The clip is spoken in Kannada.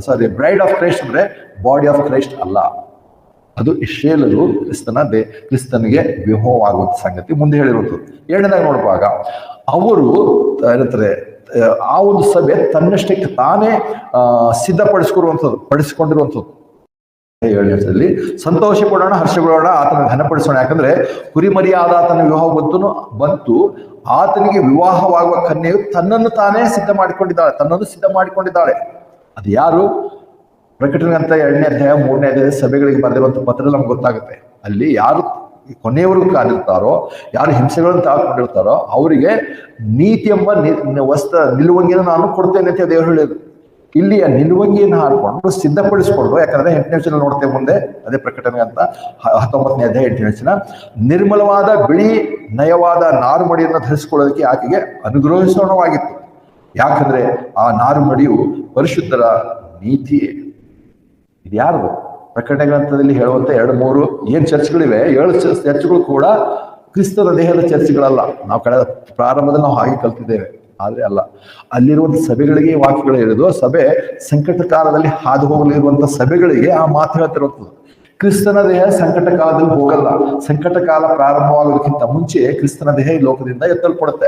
ಸಾರಿ ಬ್ರೈಡ್ ಆಫ್ ಕ್ರೈಸ್ಟ್ ಅಂದ್ರೆ ಬಾಡಿ ಆಫ್ ಕ್ರೈಸ್ಟ್ ಅಲ್ಲ. ಅದು ಇಶ್ರೇಲರು ಕ್ರಿಸ್ತನ ದೇ ಕ್ರಿಸ್ತನಿಗೆ ವಿವಾಹವಾಗುವ ಸಂಗತಿ ಮುಂದೆ ಹೇಳಿರುವಂಥದ್ದು. ಎರಡನೇದಾಗಿ ನೋಡುವಾಗ ಅವರು ಏನಂತಾರೆ ಆ, ಒಂದು ಸಭೆ ತನ್ನಷ್ಟಕ್ಕೆ ತಾನೇ ಆ, ಸಿದ್ಧಪಡಿಸ್ಕೊರುವಂಥದ್ದು ಪಡಿಸಿಕೊಂಡಿರುವಂಥದ್ದು. ಏಳನೇದಲ್ಲಿ ಸಂತೋಷ ಪಡೋಣ ಹರ್ಷ ಪಡೋಣ ಆತನ ಘನಪಡಿಸೋಣ. ಯಾಕಂದ್ರೆ ಕುರಿಮರಿಯಾದ ಆತನ ವಿವಾಹ ಬಂತು ಬಂತು ಆತನಿಗೆ ವಿವಾಹವಾಗುವ ಕನ್ಯೆಯು ತನ್ನನ್ನು ತಾನೇ ಸಿದ್ಧ ಮಾಡಿಕೊಂಡಿದ್ದಾಳೆ ತನ್ನನ್ನು ಸಿದ್ಧ ಮಾಡಿಕೊಂಡಿದ್ದಾಳೆ ಅದು ಯಾರು? ಪ್ರಕಟಣೆ ಅಂತ ಎರಡನೇ ಅಧ್ಯಾಯ ಮೂರನೇ ಅಧ್ಯಾಯ ಸಭೆಗಳಿಗೆ ಬರೆದಿರುವಂಥ ಪತ್ರದಲ್ಲಿ ನಮ್ಗೆ ಗೊತ್ತಾಗುತ್ತೆ. ಅಲ್ಲಿ ಯಾರು ಕೊನೆಯವರೆಗೂ ಕಾದಿರ್ತಾರೋ, ಯಾರು ಹಿಂಸೆಗಳನ್ನು ತಾಳ್ಕೊಂಡಿರ್ತಾರೋ ಅವರಿಗೆ ನೀತಿ ಎಂಬ ವಸ್ತ್ರ ನಿಲುವಂಗಿಯನ್ನು ನಾನು ಕೊಡ್ತೇನೆ ಅಂತ ದೇವರು ಹೇಳಿದ್ರು. ಇಲ್ಲಿ ಆ ನಿಲುವಂಗಿಯನ್ನು ಹಾಕೊಂಡು ಸಿದ್ಧಪಡಿಸಿಕೊಂಡು, ಯಾಕಂದ್ರೆ ಎಂಟನೇ ವಚನ ನೋಡ್ತೇವೆ ಮುಂದೆ, ಅದೇ ಪ್ರಕಟಣೆ ಅಂತ ಹತ್ತೊಂಬತ್ತನೇ ಅಧ್ಯಾಯ ಎಂಟನೇ ವಚನ, ನಿರ್ಮಲವಾದ ಬಿಳಿ ನಯವಾದ ನಾರುಮಡಿಯನ್ನು ಧರಿಸಿಕೊಳ್ಳೋದಕ್ಕೆ ಆಕೆಗೆ ಅನುಗ್ರಹಿಸೋಣವಾಗಿತ್ತು. ಯಾಕಂದ್ರೆ ಆ ನಾರುಮಡಿಯು ಪರಿಶುದ್ಧರ ನೀತಿಯೇ ಇದು ಯಾರು? ಪ್ರಕಟಣೆ ಗ್ರಂಥದಲ್ಲಿ ಹೇಳುವಂತ ಎರಡು, ಮೂರು ಏನ್ ಚರ್ಚ್ಗಳಿವೆ. ಏಳು ಚರ್ಚ್- ಚರ್ಚ್ಗಳು ಕೂಡ ಕ್ರಿಸ್ತನ ದೇಹದ ಚರ್ಚ್ಗಳಲ್ಲ. ನಾವು ಕಳೆದ ಪ್ರಾರಂಭದಲ್ಲಿ ನಾವು ಹಾಗೆ ಕಲ್ತಿದ್ದೇವೆ. ಆದ್ರೆ ಅಲ್ಲ. ಅಲ್ಲಿರುವಂತ ಸಭೆಗಳಿಗೆ ವಾಕ್ಯಗಳು ಹೇಳಿದು ಸಭೆ ಸಂಕಟ ಕಾಲದಲ್ಲಿ ಹಾದು ಹೋಗಲಿರುವಂತ ಸಭೆಗಳಿಗೆ ಆ ಮಾತು ಹೇಳ್ತಿರುವಂಥದ್ದು ಕ್ರಿಸ್ತನ ದೇಹ ಸಂಕಟ ಕಾಲದಲ್ಲಿ ಹೋಗಲ್ಲ. ಸಂಕಟ ಕಾಲ ಪ್ರಾರಂಭವಾಗೋದಕ್ಕಿಂತ ಮುಂಚೆ ಕ್ರಿಸ್ತನ ದೇಹ ಈ ಲೋಕದಿಂದ ಎತ್ತಲ್ಪಡುತ್ತೆ.